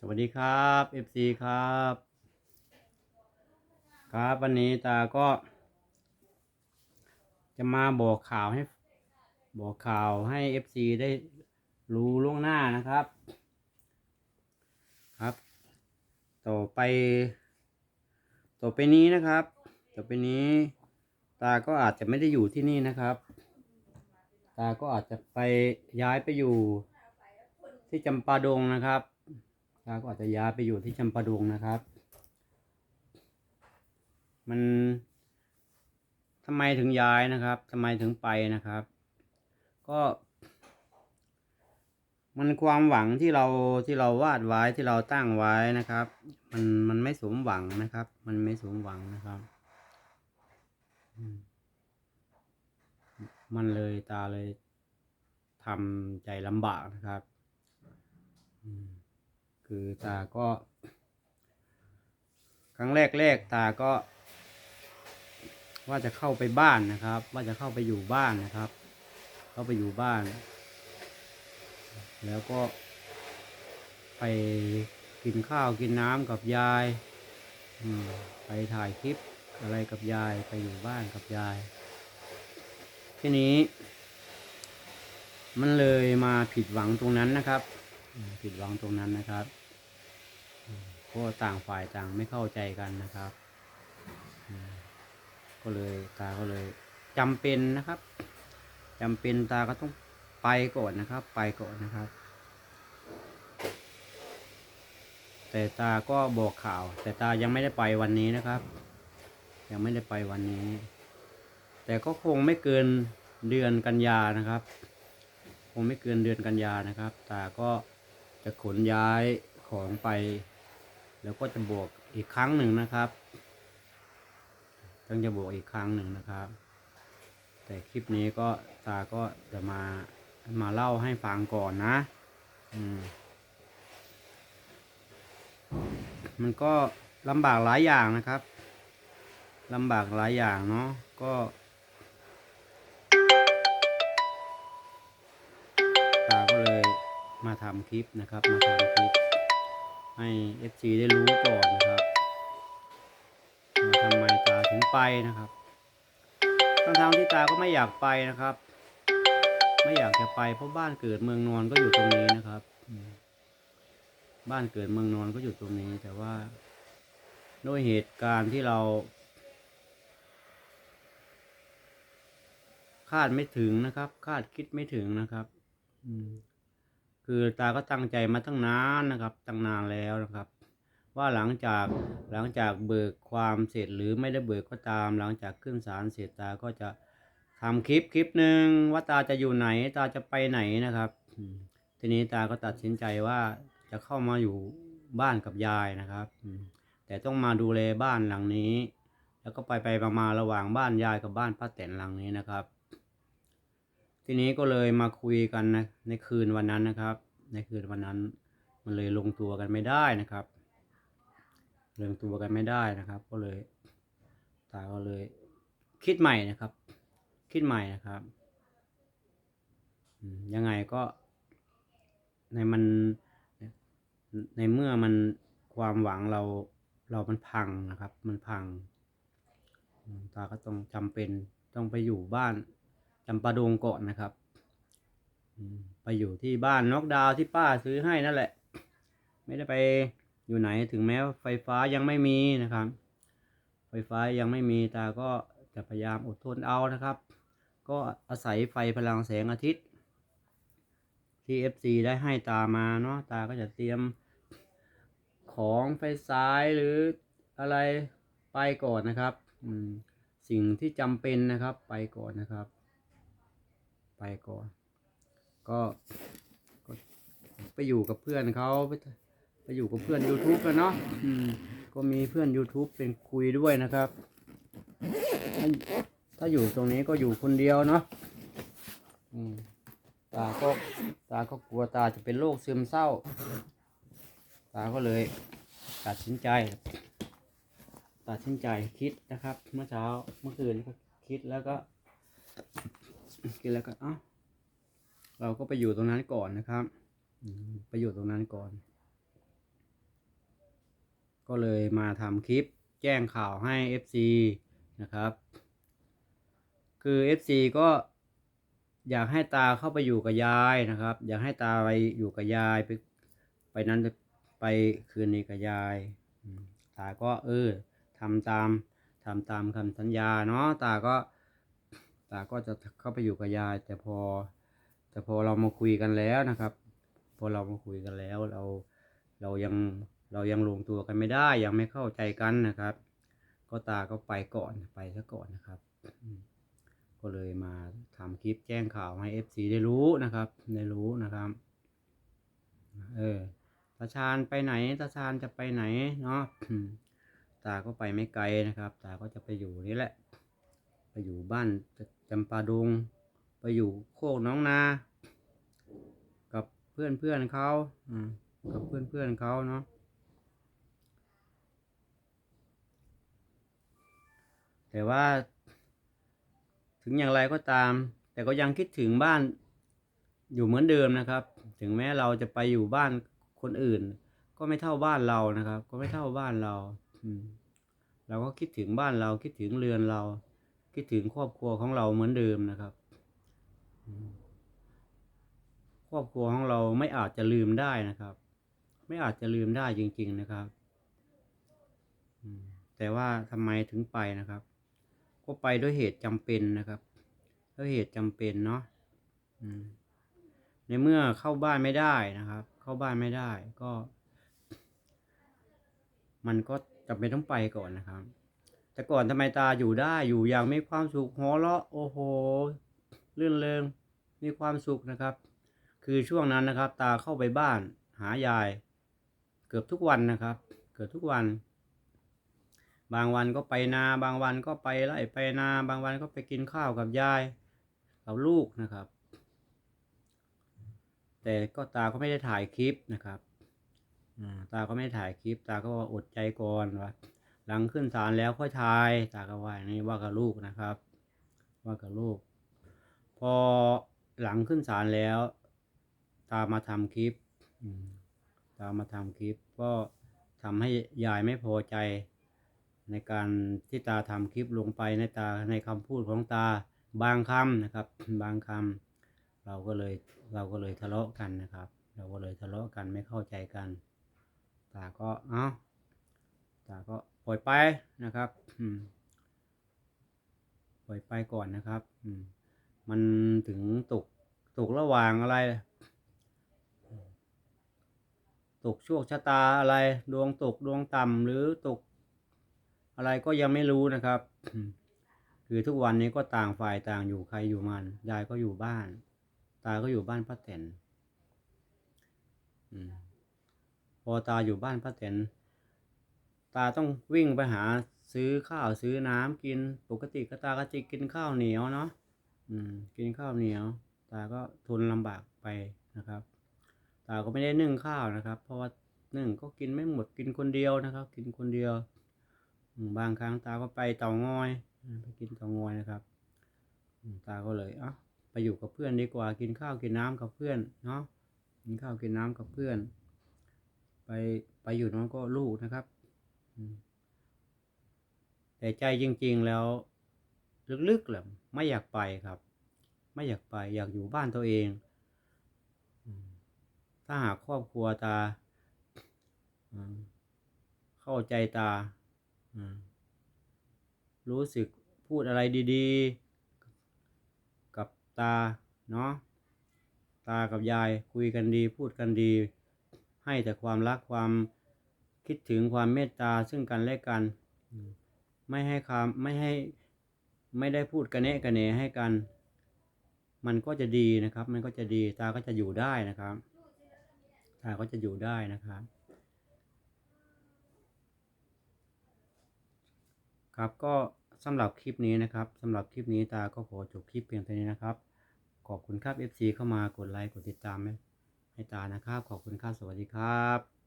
สวัสดีครับ FC ครับ ครับวันนี้ตาก็ จะมาบอกข่าวให้ บอกข่าวให้ FC ได้รู้ล่วงหน้านะครับ ครับ ต่อไป ต่อไปนี้นะครับ ต่อไปนี้ ตาก็อาจจะไม่ได้อยู่ที่นี่นะครับ ตาก็อาจจะไปย้ายไปอยู่ที่จำปาดงนะครับ ตาก็อาจจะย้ายไปอยู่ที่จำปาดงนะครับ มันทำไมถึงย้ายนะครับทำไมถึงไปนะครับ ก็ มันความหวังที่เราที่เราวาดไว้ที่เราตั้งไว้นะครับ มันมันไม่สมหวังนะครับ มันไม่สมหวังนะครับมมันเลยตาเลยทำใจลำบากนะครับ อืม คือตาก็ ครั้งแรกแรกตาก็ ว่าจะเข้าไปบ้านนะครับ ว่าจะเข้าไปอยู่บ้านนะครับ เข้าไปอยู่บ้าน แล้วก็ ไปกินข้าวกินน้ำกับยายไปถ่ายคลิปอะไรกับยายไปอยู่บ้านกับยาย ทีนี้ มันเลยมาผิดหวังตรงนั้นนะครับ ผิดหวังตรงนั้นนะครับ ราะต่างฝ่ายต่างไม่เข้าใจกันนะครับ ก็เลยตาก็เลยจำเป็นนะครับจำเป็นตาก็ต้องไปก่อนนะครับ ไปก่อนนะครับ แต่ตาก็บอกข่าว แต่ตายังไม่ได้ไปวันนี้นะครับ ยังไม่ได้ไปวันนี้ แต่ก็คงไม่เกินเดือนกันยานะครับ คงไม่เกินเดือนกันยานะครับ ตาก็จะขนย้ายของไป แล้วก็จะบวกอีกครั้งหนึ่งนะครับต้องจะบวกอีกครั้งหนึ่งนะครับ แต่คลิปนี้ก็ตาก็จะมามาเล่าให้ฟังก่อนนะ อืม มันก็ลำบากหลายอย่างนะครับลำบากหลายอย่างเนาะก็ตาก็เลยมาทำคลิปนะครับ มาทำคลิป ให้ FC ได้รู้ก่อนนะครับทำไมตาถึงไปนะครับทั้งทางที่ตาก็ไม่อยากไปนะครับ ไม่อยากจะไปเพราะบ้านเกิดเมืองนอนก็อยู่ตรงนี้นะครับ บ้านเกิดเมืองนอนก็อยู่ตรงนี้ แต่ว่าด้วยเหตุการณ์ที่เรา คาดไม่ถึงนะครับ คาดคิดไม่ถึงนะครับ อืม คือตาก็ตั้งใจมาตั้งนานนะครับ ตั้งนานแล้วนะครับ ว่าหลังจากหลังจากเบิกความเสร็จหรือไม่ได้เบิกก็ตาม หลังจากขึ้นศาลเสร็จตาก็จะทำคลิปคลิปหนึ่งว่าตาจะอยู่ไหน ตาจะไปไหนนะครับทีนี้ตาก็ตัดสินใจว่าจะเข้ามาอยู่บ้านกับยายนะครับ แต่ต้องมาดูแลบ้านหลังนี้ แล้วก็ไปไปมามาระหว่างบ้านยายกับบ้านป้าแตนหลังนี้นะครับ ทีนี้ก็เลยมาคุยกันนะในคืนวันนั้นนะครับ ในคืนวันนั้นมันเลยลงตัวกันไม่ได้นะครับลงตัวกันไม่ได้นะครับ ก็เลยตาก็เลย คิดใหม่นะครับ คิดใหม่นะครับยังไงก็ ในมันในเมื่อมันความหวังเราเรามันพังนะครับ มันพังตาก็ต้องจำเป็นต้องไปอยู่บ้าน จำปาดงก่อนนะครับ ไปอยู่ที่บ้านนอกดาวที่ป้าซื้อให้นั่นแหละ ไม่ได้ไปอยู่ไหนถึงแม้ว่าไฟฟ้ายังไม่มีนะครับ ไฟฟ้ายังไม่มีตาก็จะพยายามอดทนเอานะครับ ก็อาศัยไฟพลังแสงอาทิตย์ ที่ FC ได้ให้ตามาเนาะตาก็จะเตรียมของไฟซ้ายหรืออะไรไปก่อนนะครับ สิ่งที่จำเป็นนะครับไปก่อนนะครับ ไปก่อน ก็ก็ไปอยู่กับเพื่อนเขาไปไปอยู่กับเพื่อน YouTube กันเนาะอืมก็มีเพื่อน YouTube เป็นคุยด้วยนะครับถ้าถ้าอยู่ตรงนี้ก็อยู่คนเดียวเนาะอืมตาก็ตาก็กลัวตาจะเป็นโรคซึมเศร้า ตาก็เลยตัดสินใจ ตัดสินใจคิดนะครับ เมื่อเช้าเมื่อคืนก็คิดแล้วก็ คิดแล้วก็เอ้าเราก็ไปอยู่ตรงนั้นก่อนนะครับไปอยู่ตรงนั้นก่อน ก็เลยมาทำคลิปแจ้งข่าวให้ FC นะครับ คือ FC ก็อยากให้ตาเข้าไปอยู่กับยายนะครับ อยากให้ตาไปอยู่กับยายไปไปนั้นไปคืนนี้กับยายตาก็เออทำตามทำตามคำสัญญาเนาะตาก็ ตาก็จะเข้าไปอยู่กับยาย แต่พอ แต่พอเรามาคุยกันแล้วนะครับ พอเรามาคุยกันแล้วเราเรายังเรายังลงตัวกันไม่ได้ยังไม่เข้าใจกันนะครับ ก็ตาก็ไปก่อนไปซะก่อนนะครับ ก็เลยมาทำคลิปแจ้งข่าวให้ FC ได้รู้นะครับได้รู้นะครับเออตาชาญไปไหนตาชาญจะไปไหนเนาะตาก็ไปไม่ไกลนะครับ ตาก็จะไปอยู่นี่แหละ ไปอยู่บ้าน จำปาดง ไปอยู่โคกน้องนา กับเพื่อนเพื่อนเขาอืมกับเพื่อนเพื่อนเขาเนาะแต่ว่า ถึงอย่างไรก็ตาม แต่ก็ยังคิดถึงบ้านอยู่เหมือนเดิมนะครับ ถึงแม้เราจะไปอยู่บ้านคนอื่น ก็ไม่เท่าบ้านเรานะครับ ก็ไม่เท่าบ้านเราอืมเราก็คิดถึงบ้านเราคิดถึงเรือนเรา คิดถึงครอบครัวของเราเหมือนเดิมนะครับ ครอบครัวของเราไม่อาจจะลืมได้นะครับ ไม่อาจจะลืมได้จริง ๆนะครับแต่ว่าทำไมถึงไปนะครับ ก็ไปด้วยเหตุจำเป็นนะครับด้วยเหตุจำเป็นเนาะในเมื่อเข้าบ้านไม่ได้นะครับ เข้าบ้านไม่ได้ก็ มันก็จำเป็นต้องไปก่อนนะครับ แต่ก่อนทำไมตาอยู่ได้อยู่อย่างมีความสุขหัวเราะโอ้โหลื่นเริงมีความสุขนะครับ คือช่วงนั้นนะครับ ตาเข้าไปบ้านหายาย เกือบทุกวันนะครับ เกือบทุกวัน บางวันก็ไปนา บางวันก็ไปไร่ไปนา บางวันก็ไปกินข้าวกับยายกับลูกนะครับ แต่ก็ตาก็ไม่ได้ถ่ายคลิปนะครับตาก็ไม่ได้ถ่ายคลิป ตาก็ว่าอดใจก่อนว่า หลังขึ้นศาลแล้วค่อยถ่ายตาก็ว่ายนี้ว่ากับลูกนะครับ ว่ากับลูก พอหลังขึ้นศาลแล้ว ตามาทำคลิปตามาทำคลิป ก็ทำให้ยายไม่พอใจ ในการที่ตาทำคลิปลงไปในตาในคำพูดของตาบางคำนะครับ บางคำเราก็เลยเราก็เลยทะเลาะกันนะครับ เราก็เลยทะเลาะกันไม่เข้าใจกัน ตาก็เอ้าตาก็ ล่อยไปนะครับปล่อยไปก่อนนะครับมันถึงตกตกระหว่างอะไร ตกโชคชะตาอะไร ดวงตกดวงต่ำหรือตก อะไรก็ยังไม่รู้นะครับ คือทุกวันนี้ก็ต่างฝ่ายต่างอยู่ใครอยู่มัน ยายก็อยู่บ้าน ตาก็อยู่บ้านป้าแตนพอตาอยู่บ้านป้าแตน ตาต้องวิ่งไปหาซื้อข้าวซื้อน้ำกินปกติก็ตาก็จะกินข้าวเหนียวเนาะอืมกินข้าวเหนียว ตาก็ทนลำบากไปนะครับ ตาก็ไม่ได้นึ่งข้าวนะครับ เพราะว่านึ่งก็กินไม่หมดกินคนเดียวนะครับ กินคนเดียว บางครั้งตาก็ไปเต่างอยไปกินเต่างอยนะครับ ตาก็เลยเอะไปอยู่กับเพื่อนดีกว่ากินข้าวกินน้ำกับเพื่อนเนาะกินข้าวกินน้ำกับเพื่อน ไปไปอยู่น้องก็ลูกนะครับ แต่ใจจริง ๆแล้ว ลึกๆแหละไม่อยากไปครับ ไม่อยากไป อยากอยู่บ้านตัวเองอืมถ้าหากครอบครัวตาอืมเข้าใจตาอืมรู้สึกพูดอะไรดีๆ กับตาเนาะตากับยายคุยกันดีพูดกันดี ให้แต่ความรักความ คิดถึงความเมตตาซึ่งกันและกัน ไม่ให้คำไม่ให้ไม่ได้พูดกระเนะกระเนให้กัน มันก็จะดีนะครับ มันก็จะดีตาก็จะอยู่ได้นะครับ ตาก็จะอยู่ได้นะครับ ครับก็สำหรับคลิปนี้นะครับสำหรับคลิปนี้ตาก็ขอจบคลิปเพียงเท่านี้นะครับ ขอบคุณครับ FC เข้ามากดไลค์กดติดตามให้ตานะครับ ขอบคุณครับสวัสดีครับ